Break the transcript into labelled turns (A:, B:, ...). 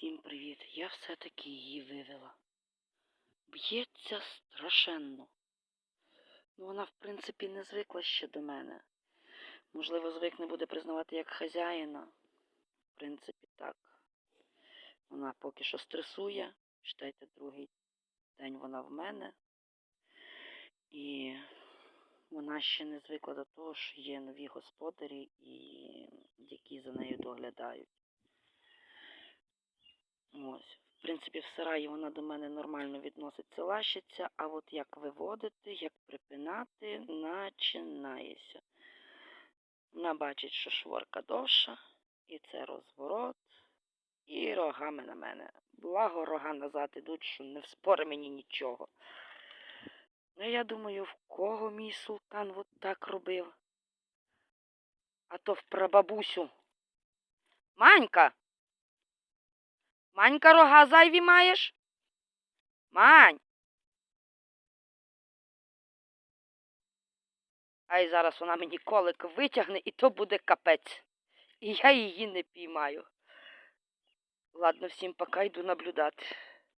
A: Всім привіт! Я все-таки її вивела. Б'ється страшенно. Ну, вона, в принципі, не звикла ще до мене. Можливо, звик не буде признавати як хазяїна. В принципі, так. Вона поки що стресує. Читайте, другий день вона в мене. І вона ще не звикла до того, що є нові господарі, і які за нею доглядають. Ось. В принципі, в сараї вона до мене нормально відноситься, лащиться, а от як виводити, як припинати, починається. Вона бачить, що шворка довша, і це розворот, і рогами на мене. Благо рога назад ідуть, що не вспори мені нічого. Ну, я думаю, в кого мій султан от так робив? А то в прабабусю. Манька! Манька рога зайві маєш? Мань. Ай зараз вона мені колик витягне, і то буде капець. І я її не піймаю. Ладно, всім пока йду наблюдати.